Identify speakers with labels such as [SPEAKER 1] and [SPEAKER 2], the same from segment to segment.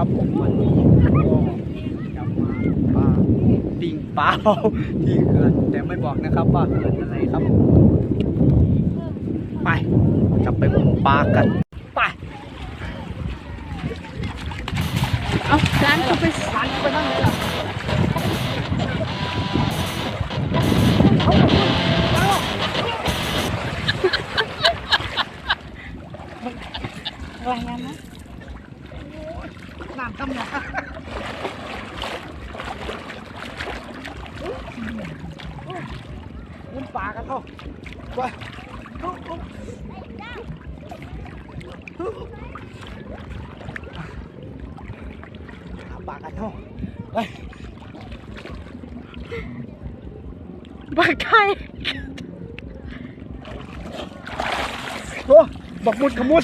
[SPEAKER 1] ครับผมวันนี้ก็จะมาปลาปิงปลาเผาที่เขื่อนแต่ไม่บอกนะครับว่าเขื่อนอะไรครับ ไปจะไปงมปลากันไป
[SPEAKER 2] เอาร้านเขาไป
[SPEAKER 1] สั่นไปนั่งเลย งมปลากันเถอะไปหาปลากันเถอะไป
[SPEAKER 2] บักไข่
[SPEAKER 1] โอ้บักมุดขมุด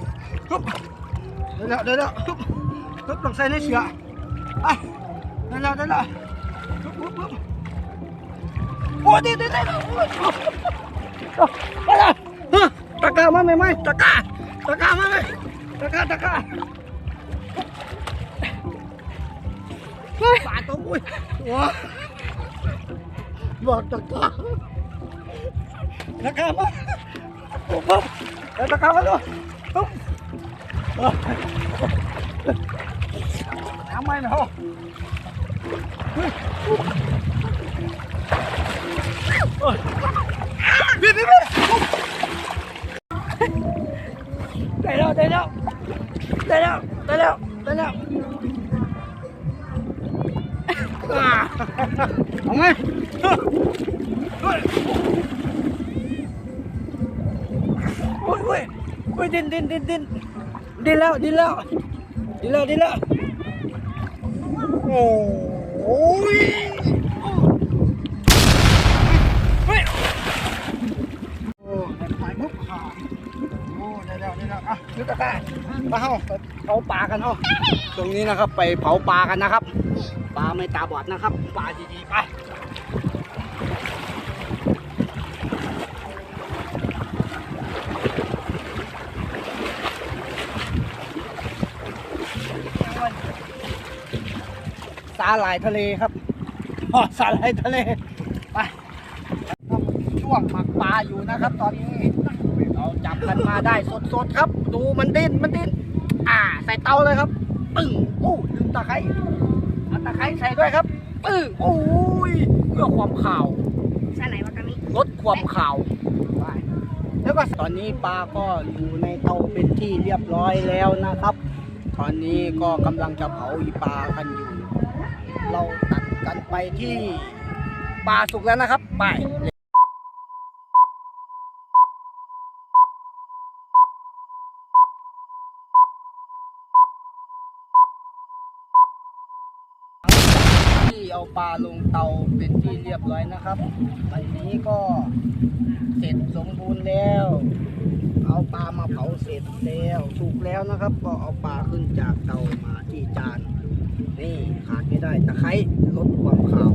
[SPEAKER 1] Dạ, đó đấy đó. Húp húp đồng xe đấy chị ạ. À, đây là đây là. Húp húp húp ôi đi đi đi. Đây là. Taka mami mai taka taka mami taka taka bà tôi ui. Wow bà taka taka mami taka luôn. Áo mày nó. Ôi. Đi đi đi. Đây đâu, đây đâu. Đây đâu, đây đâu, đây đâu. Ông ơi. Ôi ôi. Ôi điên điên điên điên. ดูปุ๊บน้ำไม่เหรอเฮ้ยเฮ้ยพี่พี่พี่ได้แล้วได้แล้วได้แล้วได้แล้วได้แล้วอ่าเอาไหมเฮ้ยเฮ้ยโอ้ยโอ้ยโอ้ยดินดินดินดินดินแล้วดินแล้วดินแล้วดินแล้วโอ้ยเฮ้ยโอ้ได้หมายมุกขาโอ้ได้แล้วได้แล้วอะนึกตะกร้ามาเฮาไปเผาปลากันเฮาตรงนี้นะครับ ไปเผาปลากันนะครับปลาไม่ตาบอดนะครับปลาดีๆไป สาหร่ายทะเลครับอ๋อสาหร่ายทะเลไปครับช่วงหมักปลาอยู่นะครับ ตอนนี้เราจับกันมาได้สดๆครับ ดูมันดิ้นมันดิ้นอ่า ใส่เตาเลยครับปึ้งโอ้ลืมตะไคร้เอาตะไคร้ใส่ด้วยครับปึ้งโอ้ยเพื่อความข่าว
[SPEAKER 2] สาไหนวากามิ
[SPEAKER 1] ลดความข่าวไปแล้วก็ตอนนี้ปลาก็อยู่ในเตาเป็นที่เรียบร้อยแล้วนะครับ ตอนนี้ก็กำลังจะเผาอีปลากันอยู่ เราตัดกันไปที่ปลาสุกแล้วนะครับ ไปที่เอาปลาลงเตาเป็นที่เรียบร้อยนะครับอันนี้ก็เสร็จสมบูรณ์แล้ว เอาปลามาเผาเสร็จแล้วสุกแล้วนะครับ ก็เอาปลาขึ้นจากเตามาที่จาน นี่ขาดไม่ได้ตะไคร้ลดความขาว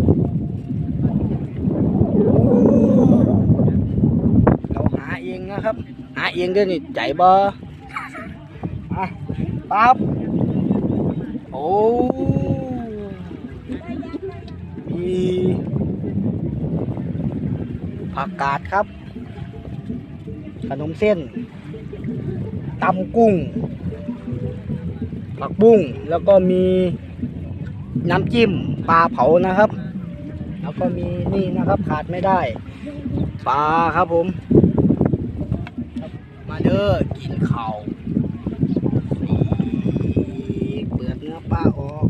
[SPEAKER 1] เราหาเองนะครับ หาเองด้วยนี่ใจบ่อะปั๊บโอ้มีผักกาดครับ ขนมเส้นตำกุ้งผักบุ้งแล้วก็มี น้ำจิ้มปลาเผานะครับ แล้วก็มีนี่นะครับขาดไม่ได้ ปลาครับผม มาเด้อกินเข่าเปิดเนื้อปลาออก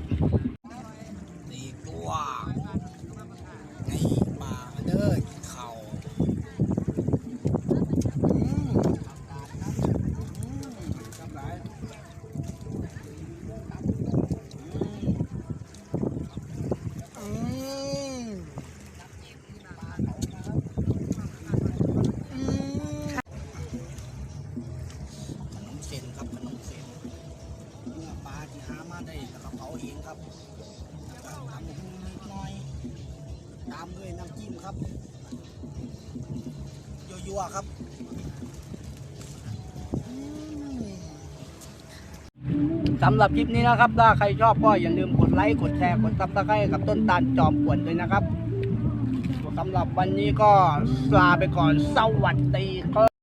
[SPEAKER 1] วครับสำหรับคลิปนี้นะครับ ถ้าใครชอบก็อย่าลืมกดไลค์กดแชร์กดซับสไครต์กับต้นตาลจอมป่วนด้วยนะครับสำหรับวันนี้ก็ลาไปก่อนสวัสดีครับ